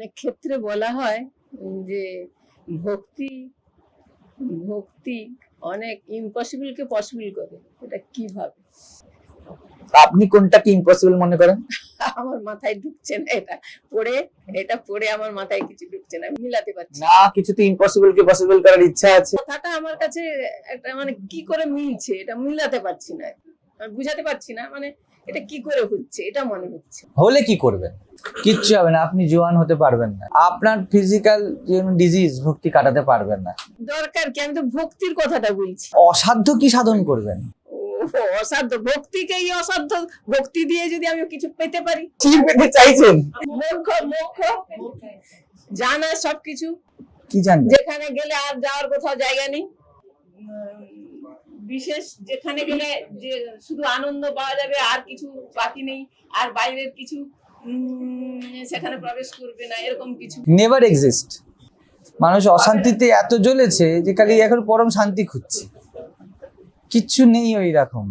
অনেক ক্ষেত্রে বলা হয় যে ভক্তি ভক্তি অনেক ইম্পসিবলকে পসিবল করে। এটা কীভাবে আপনি কোনটাকে ইম্পসিবল মনে করেন? আমার মাথায় ঢুকছে না এটা। পড়ে এটা পড়ে আমার মাথায় কিছু ঢুকছে না মিলাতে পারছি না। না কিছুতে ইম্পসিবল কে পসিবল করার ইচ্ছা আছে। কথাটা আমার কাছে একটা মানে কি করে মিলছে এটা মিলাতে পারছি না। বুঝাতে পারছি না মানে এটা কি করে হচ্ছে? এটা মনে হচ্ছে। হলে কি করবেন? কিচ্ছু হবে না আপনি জোয়ান হতে পারবেন না। আপনার ফিজিক্যাল ডিজিজ ভক্তি কাটাতে পারবেন না। দরকার কি? আমি তো ভক্তির কথাটা বলছি। অসাধ্য কি সাধন করবেন? অসাধ্য। ভক্তিকেই অসাধ্য। ভক্তি দিয়ে যদি আমি কিছু পেতে পারি? কি পেতে চাইছেন? মোক্ষ মোক্ষ। জানা সবকিছু। কি জানবেন? যেখানে গেলে আর যাওয়ার কোথাও জায়গা নেই? বিশেষ যেখানে গেলে যে শুধু আনন্দ পাওয়া যাবে, আর কিছু বাকি নেই, আর বাইরের কিছু সেখানে প্রবেশ করবে না, এরকম কিছু। নেভার এক্সিস্ট মানুষ অশান্তিতে এত জ্বলেছে যে খালি এখন পরম শান্তি খুঁজছে। কিচ্ছু নেই ওই রকম।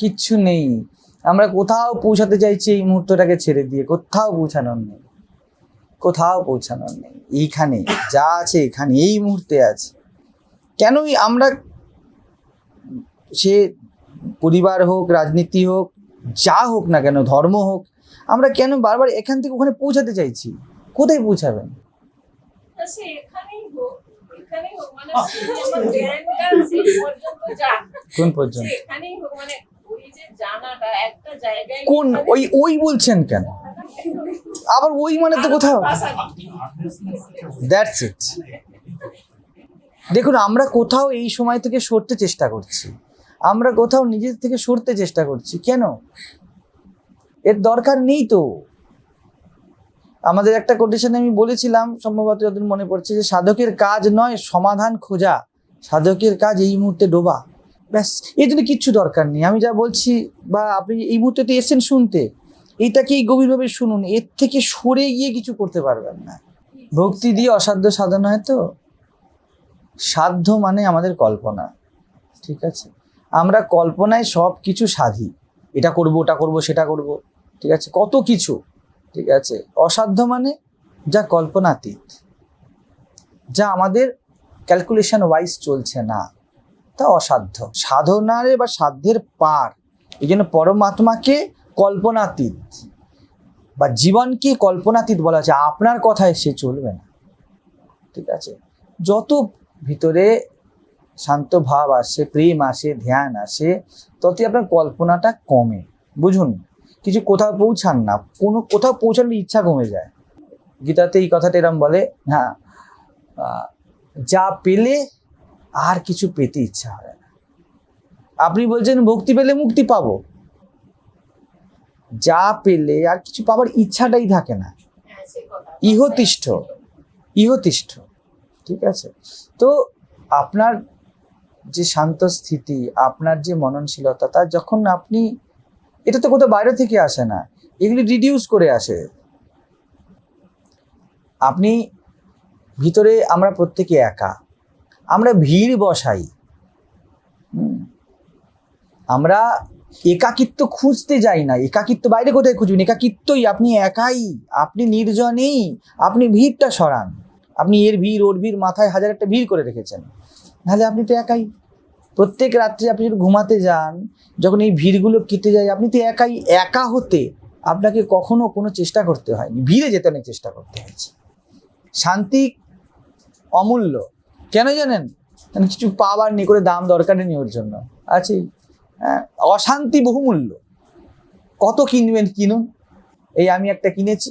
কিচ্ছু নেই। আমরা কোথাও পৌঁছাতে চাইছি এই মুহূর্তটাকে ছেড়ে দিয়ে, কোথাও পৌঁছানোর নেই। কোথাও পৌঁছানোর নেই। এইখানে যা আছে এখানে এই মুহূর্তে আছে। কেনই আমরা সে পরিবার হোক রাজনীতি হোক যা হোক না কেন ধর্ম হোক আমরা কেন বারবার এখান থেকে ওখানে পৌঁছাতে চাইছি? কোথায় পৌঁছাবেন? মানে কোন পর্যন্ত? মানে কোন ওই ওই বলছেন কেন? আবার ওই মানে তো কোথাও? দ্যাটস ইট দেখুন, আমরা কোথাও এই সময় থেকে সরতে চেষ্টা করছি। আমরা কোথাও নিজের থেকে সরতে চেষ্টা করছি। কেন? এর দরকার নেই তো। আমাদের একটা কোটেশনে আমি বলেছিলাম, সম্ভবত যতদিন মনে পড়ছে, যে সাধকের কাজ নয় সমাধান খোঁজা, সাধকের কাজ এই মুহূর্তে ডোবা। ব্যাস এই জন্য কিচ্ছু দরকার নেই। আমি যা বলছি, বা আপনি এই মুহূর্তে তো এসেছেন শুনতে। এইটাকেই গভীরভাবে শুনুন, এর থেকে সরে গিয়ে কিছু করতে পারবেন না। ভক্তি দিয়ে অসাধ্য সাধন হয় তো? সাধ্য মানে আমাদের কল্পনা, ঠিক আছে? আমরা কল্পনায় সব কিছু সাধি। এটা করব, ওটা করব, সেটা করব, ঠিক আছে? কত কিছু, ঠিক আছে? অসাধ্য মানে যা কল্পনাতীত, যা আমাদের ক্যালকুলেশন ওয়াইজ চলছে না, তা অসাধ্য। সাধনারে বা সাধ্যের পার, এই জন্য পরমাত্মাকে কল্পনাতীত বা জীবনকে কল্পনাতীত বলা হচ্ছে, আপনার কথায় সে চলবে না। ঠিক আছে? যত ভিতরে শান্ত ভাব আসে, প্রেম আসে, ধ্যান আসে, ততই আপনার কল্পনাটা কমে। বুঝুন? কিছু কোথাও পৌঁছান না, কোনো কোথাও পৌঁছানোর ইচ্ছা কমে যায়। গীতাতে এই কথাটা এরম বলে হ্যাঁ যা পেলে আর কিছু পেতে ইচ্ছা হয় না। আপনি বলছেন, ভক্তি পেলে মুক্তি পাবো। যা পেলে আর কিছু পাবার ইচ্ছাটাই থাকে না। ইহতিষ্ঠ ইহতিষ্ঠ, ঠিক আছে? তো আপনার যে শান্ত স্থিতি, আপনার যে মননশীলতা, তা যখন আপনি, এটা তো কোথাও বাইরে থেকে আসে না, এগুলি রিডিউস করে আসে। আপনি ভিতরে আমরা প্রত্যেকে একা, আমরা ভিড় বসাই। আমরা একাকিত্ব খুঁজতে যাই না। একাকিত্ব বাইরে কোথায় খুঁজবেন? একাকিত্বই আপনি একাই। আপনি নির্জনেই। আপনি ভিড়টা সরান। আপনি এর ভিড়, ওর ভিড় মাথায় হাজার একটা ভিড় করে রেখেছেন। নাহলে আপনি তো একাই। প্রত্যেক রাত্রে আপনি যদি ঘুমাতে যান, যখন এই ভিড়গুলো কেটে যায়, আপনি তো একাই। একা হতে আপনাকে কখনো কোনো চেষ্টা করতে হয়নি। ভিড়ে যেতে অনেক চেষ্টা করতে হয়েছে। শান্তি অমূল্য। কেন জানেন? কিছু পাওয়ার নেই করে দাম দরকার নেই ওর জন্য। আছে হ্যাঁ অশান্তি বহুমূল্য। কত কিনবেন কিনুন এই আমি একটা কিনেছি।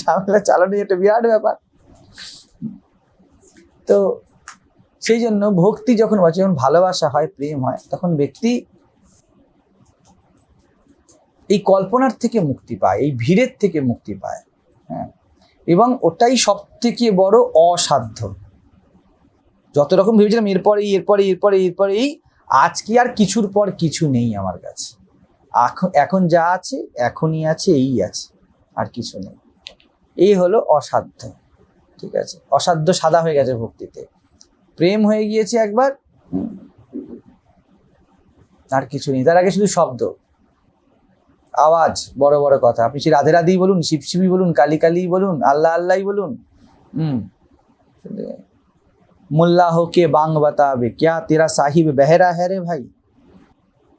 ঝামেলা চালানো একটা বিরাট ব্যাপার। তো সেই জন্য ভক্তি যখন হয় যখন ভালোবাসা হয়, প্রেম হয়, তখন ব্যক্তি এই কল্পনার থেকে মুক্তি পায়, এই ভিড়ের থেকে মুক্তি পায়। হ্যাঁ এবং ওটাই সব থেকে বড় অসাধ্য। যত রকম ভেবেছিলাম এরপরে এরপরে এরপরে এরপরে এই আজকে আর কিছুর পর কিছু নেই আমার কাছে। এখন এখন যা আছে, এখনই আছে, এই আছে, আর কিছু নেই। এই হলো অসাধ্য, ঠিক আছে? অসাধ্য সাদা হয়ে গেছে ভক্তিতে। প্রেম হয়ে গিয়েছে একবার, আর কিছু নেই। তার আগে শুধু শব্দ। আওয়াজ, বড় বড় কথা। আপনি সে রাধে রাধেই বলুন, শিব শিবই বলুন, কালী কালী বলুন, আল্লাহ আল্লাহই বলুন। হুম। मुल्ला हो के बांग बतावे क्या तेरा साहिब बहरा है रे भाई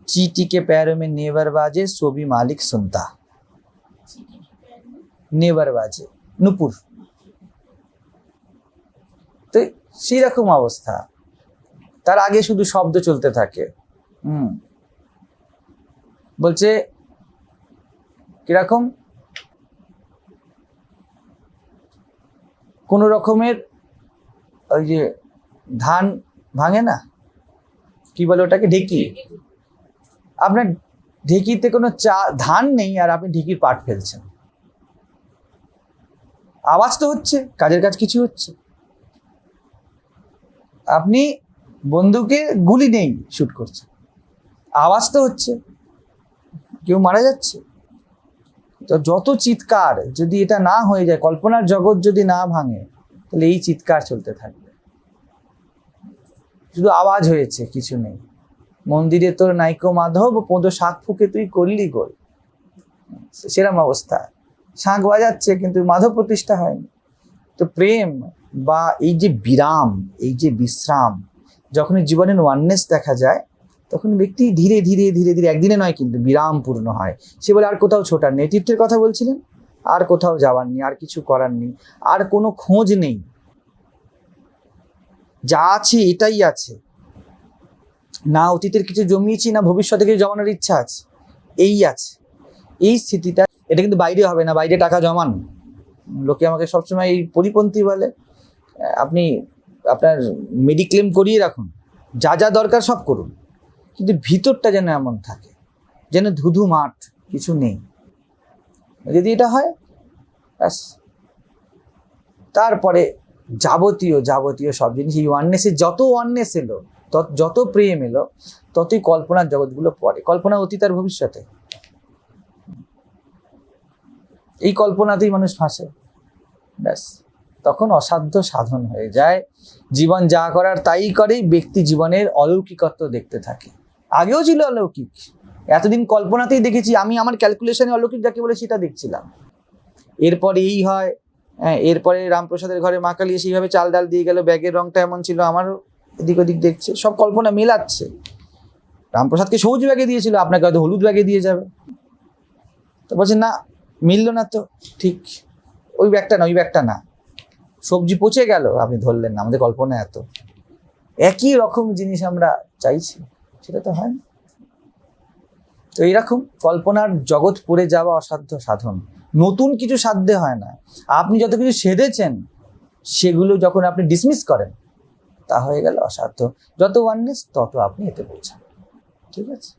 चीटी के पैरों में नेवर बाजे सो भी मालिक सुनता নেবার বাজে নুপুর তো সেই রকম অবস্থা তার আগে শুধু শব্দ চলতে থাকে হুম বলছে কিরকম কোন রকমের ওই যে ধান ভাঙে না? কি বলে ওটাকে? ঢেকি। আপনার ঢেকিতে কোনো চা, ধান নেই আর আপনি ঢেকির পাট ফেলছেন। আওয়াজ তো হচ্ছে, কাজের কাজ কিছু হচ্ছে। আপনি বন্ধুকে গুলি নেই শুট করছেন। আওয়াজ তো হচ্ছে, কেউ মারা যাচ্ছে। তো যত চিৎকার যদি এটা না হয়ে যায়, কল্পনার জগৎ যদি না ভাঙে তাহলে এই চিৎকার চলতে থাকবে। শুধু আওয়াজ হয়েছে, কিছু নেই। মন্দিরে তোর নাইকো মাধব পোঁদো শাঁখ ফুকে তুই করলি গোল। সেরম অবস্থা। শাঁখ বাজাচ্ছে, কিন্তু মাধব প্রতিষ্ঠা হয়নি। তো প্রেম বা এই যে বিরাম, এই যে বিশ্রাম, যখনই জীবনের ওয়াননেস দেখা যায়, তখন ব্যক্তি ধীরে ধীরে ধীরে ধীরে, একদিনে নয় কিন্তু বিরাম পূর্ণ হয়। সে বলে আর কোথাও ছোটার নেই। তীর্থের কথা বলছিলেন? আর কোথাও যাওয়ার নেই, আর কিছু করার নেই, আর কোনো খোঁজ নেই। যা আছে এটাই আছে। না অতীতের কিছু জমিয়েছি, না ভবিষ্যতে কিছু জমানোর ইচ্ছা আছে, এই আছে। এই স্থিতিটা, এটা কিন্তু বাইরে হবে না, বাইরে টাকা জমান। লোকে আমাকে সবসময় এই পরিপন্থী বলে। আপনি আপনার মেডিক্লেম করিয়ে রাখুন, যা যা দরকার সব করুন। কিন্তু ভিতরটা যেন এমন থাকে, যেন ধুধু মাঠ কিছু নেই। যদি এটা হয়, ব্যাস। তারপরে যাবতীয় যাবতীয় সব জিনিস, এই ওয়াননেসে যত ওয়াননেস এলো, তত, যত প্রেম এলো, ততই কল্পনার জগৎগুলো পড়ে। কল্পনা অতীত আর ভবিষ্যতে। এই কল্পনাতেই মানুষ ফাঁসে ব্যাস। তখন অসাধ্য সাধন হয়ে যায়। জীবন যা করার তাই করেই ব্যক্তি জীবনের অলৌকিকত্ব দেখতে থাকে। আগেও ছিল অলৌকিক। এতদিন কল্পনাতেই দেখেছি, আমি আমার ক্যালকুলেশনে অলৌকিক যাকে বলে সেটা দেখছিলাম। এরপরে এই হয় হ্যাঁ এরপরে রামপ্রসাদের ঘরে মা কালী সেইভাবে চাল ডাল দিয়ে গেল, ব্যাগের রংটা এমন ছিল, আমারও এদিক ওদিক দেখছে, সব কল্পনা মেলাচ্ছে। রামপ্রসাদকে সবুজ ব্যাগে দিয়েছিল, আপনাকে হয়তো হলুদ ব্যাগে দিয়ে যাবে। তো বলছে, না, মিললো না তো, ঠিক, ওই ব্যাগটা না, ওই ব্যাগটা না। সবজি পচে গেল, আপনি ধরলেন না, আমাদের কল্পনা এত। একই রকম জিনিস আমরা চাইছি, সেটা তো হয় না। তো এইরকম কল্পনার জগৎ পড়ে যাওয়া অসাধ্য সাধন। নতুন কিছু সাধ্যে হয় না। আপনি যত কিছু সেধেছেন সেগুলো যখন আপনি ডিসমিস করেন, তা হয়ে গেল অসাধ্য। যত ওয়াননেস তত আপনি এতে পৌঁছান ঠিক আছে?